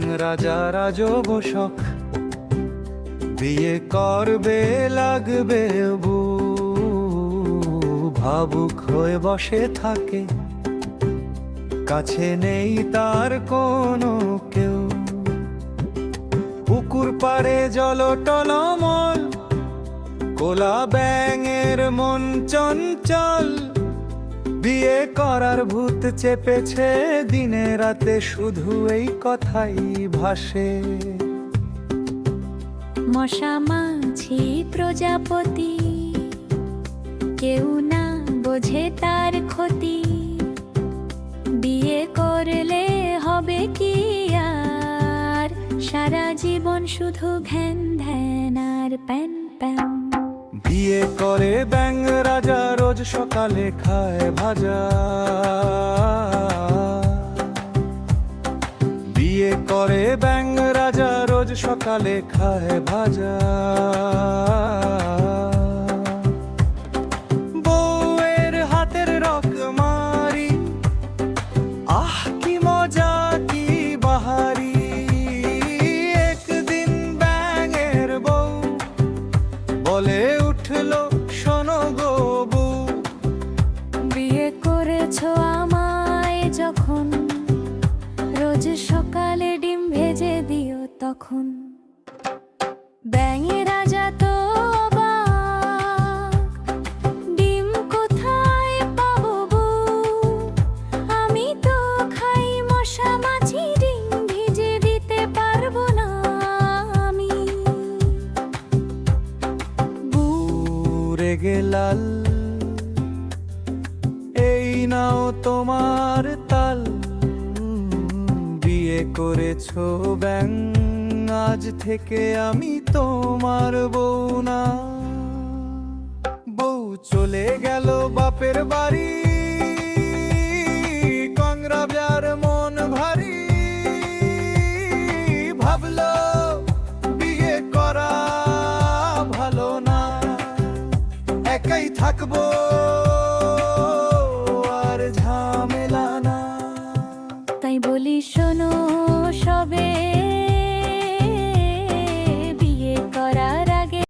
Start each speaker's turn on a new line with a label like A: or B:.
A: রাজা রাজবসক বিয়ে করবে, লাগবে বউ ভাবুক হয়ে বসে থাকে। কাছে নেই তার কোনো কেউ। পুকুর পাড়ে জল টলমল। কোলা ব্যাঙের মন চঞ্চল। বিয়ে করার ভূত চেপেছে দিনে রাতে শুধু এই কথাই ভাসে।
B: মশা মাছি প্রজাপতি কেউ না বোঝে তার ক্ষতি। বিয়ে করলে হবে কি আর? সারা জীবন শুধু ঘ্যান ধ্যান আর প্যান প্যান।
A: বিয়ে করে ব্যাং রাজা রোজ সকালে খায় ভাজা। বিয়ে করে ব্যাং রাজা রোজ সকালে খায় ভাজা।
B: বিয়ে করেছ আমায় যখন? রোজ সকালে ডিম ভেজে দিও তখন। ব্যাঙে রাজা তো ডিম কোথায় পাবো আমি তো খাই মশা মাছি, ডিম ভিজে দিতে পারব না আমি।
A: বুড়ে গেলাল নাও তোমার তাল। বিয়ে করেছ ব্যাং, আজ থেকে আমি তোমার বউ না। বউ চলে গেল বাপের বাড়ি কংরাবজার মন ভারী। ভাবলো বিয়ে করা ভালো না। একাই থাকব